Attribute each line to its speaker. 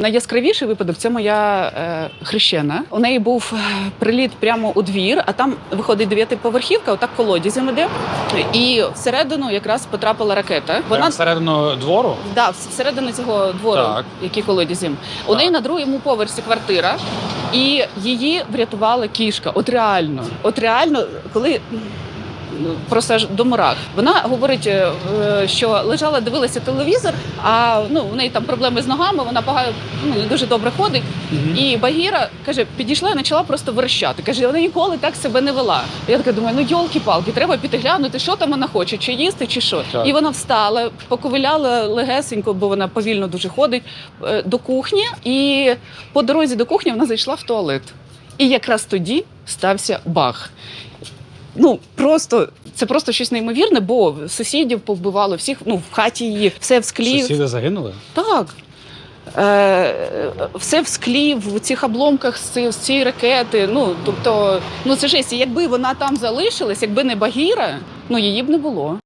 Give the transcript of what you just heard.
Speaker 1: Найяскравіший випадок це моя е, хрещена. У неї був е, приліт прямо у двір, а там виходить дев'ятиповерхівка, отак колодязем іде. І всередину якраз потрапила ракета.
Speaker 2: Вона
Speaker 1: Вона
Speaker 2: всередину двору.
Speaker 1: да, всередину цього двору,
Speaker 2: Так.
Speaker 1: який колодязем. У
Speaker 2: Так.
Speaker 1: неї на другому поверсі квартира, і її врятувала кішка. От реально, от реально, коли. Просто аж до мурах. Вона говорить, е, е, що лежала, дивилася телевізор, а ну у неї там проблеми з ногами, вона погано ну, не дуже добре ходить. І Багіра каже, підійшла і почала просто верещати. Каже, вона ніколи так себе не вела. Я така думаю, ну йолки-палки, треба піти глянути, що там вона хоче, чи їсти, чи що.
Speaker 2: Так.
Speaker 1: І вона встала, поковиляла легесенько, бо вона повільно дуже ходить е, до кухні. І по дорозі до кухні вона зайшла в туалет. І якраз тоді стався баг. Ну просто це просто щось неймовірне, бо сусідів повбивало всіх. Ну в хаті її все в склі.
Speaker 2: Сусіди загинули.
Speaker 1: Так. Е, все в склі, в цих обломках з ці- з цієї ракети. Ну, тобто, ну це жесть. І Якби вона там залишилась, якби не Багіра, ну її б не було.